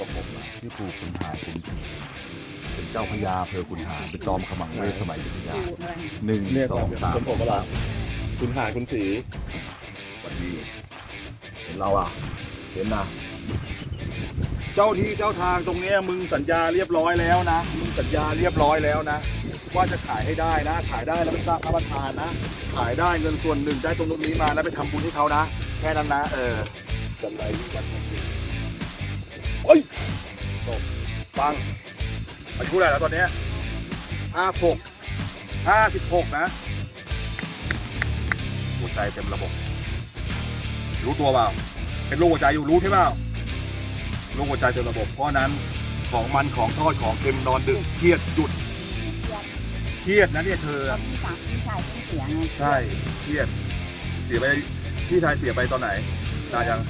กับผมนะชื่อปู่ขุนหารขุนศรีเป็นเจ้าพญาอำเพอขุนหารเป็นจอมขมังเวทสมัยอยุธยาหนึ่งเนี่ยสองสามเป็นผมเปล่าคุณหาคุณสีสวัสดีเห็นเราอะ เห็นนะเจ้าที่เจ้าทางตรงเนี้ยมึงสัญญาเรียบร้อยแล้วนะ มึงสัญญาเรียบร้อยแล้วนะ ว่าจะขายให้ได้นะ ขายได้แล้วไปสร้างพระประธานนะ ขายได้เงินส่วนหนึ่งได้ตรงนี้มาแล้วไปทำบุญให้เขานะ แค่นั้นนะ เออจำไรวันนี้ เฮ้ยตบฟังอายุเท่าไหร่แล้วตอนเนี้ห้าหกห้าสิบหกนะหัวใจเต็มระบบ รู้ตัวเปล่า เป็นโรคหัวใจอยู่รู้ใช่เปล่าโรคหัวใจเต็มระบบ เพราะฉะนั้นของมันของทอดของเค็มนอนดึกเครียดหยุดเครียดนะเนี่ยเธอตอนที่สามพี่ชายเพิ่งเสียไงใช่เครียด เสียไปพี่ชายเสียไปตอนไหนนานยัง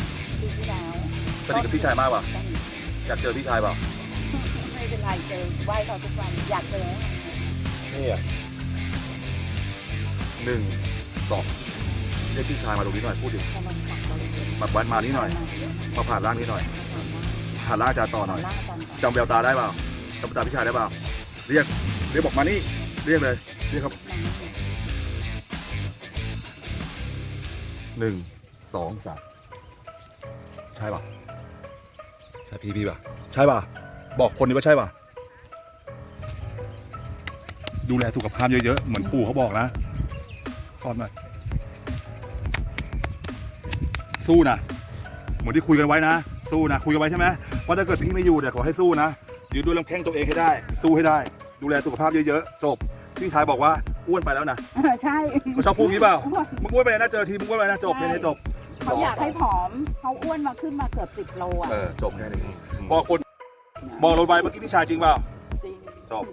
ปีที่แล้วส นิทกับพี่ชายมากเปล่าอยากเจอพี่ชายเปล่าไม่เป็นไรเจอไหว้เขาทุกวันอยากเจอนี่อะหนึ่งสองเรียกพี่ชายมาตรงนี้หน่อยพูดดิกำลังขับเราเลยมาแวะมานี่หน่อย มาผ่านร่างนี้หน่อย ผ่านร่างอาจารย์ต่อหน่อยล่ากันก่อนจำแววตาได้เปล่าจำแววตาพี่ชายได้เปล่าเรียกเรียกบอกมานี่เรียกเลยเรียกครับหนึ่งสองสามใช่ป่ะ ใช่พี่พี่ป่ะใช่ป่ะ บอกคนนี้ว่าใช่ป่ะ ดูแลสุขภาพเยอะๆ เหมือนปู่เขาบอกนะทอดหน่อยสู้นะ เหมือนที่คุยกันไว้นะ สู้นะ คุยกันไว้ใช่ไหมว่าถ้าเกิดพี่ไม่อยู่เนี่ยขอให้สู้นะยืนด้วยลำแข้งตัวเองให้ได้ สู้ให้ได้ ดูแลสุขภาพเยอะๆ จบ พี่ชายบอกว่าอ้วนไปแล้วนะเออใช่เขาชอบพูดงี้เปล่า มึงอ้วนไปเลยนะเจอทีมึงอ้วนไปนะจบแค่นี้จบ เขาอยากให้ผอมเขาอ้วนมาขึ้นมาเกือบสิบโลอะเออจบแค่นี้พอคนบอกเราไปเมื่อกี้พี่ชายจริงเปล่าจริง จบ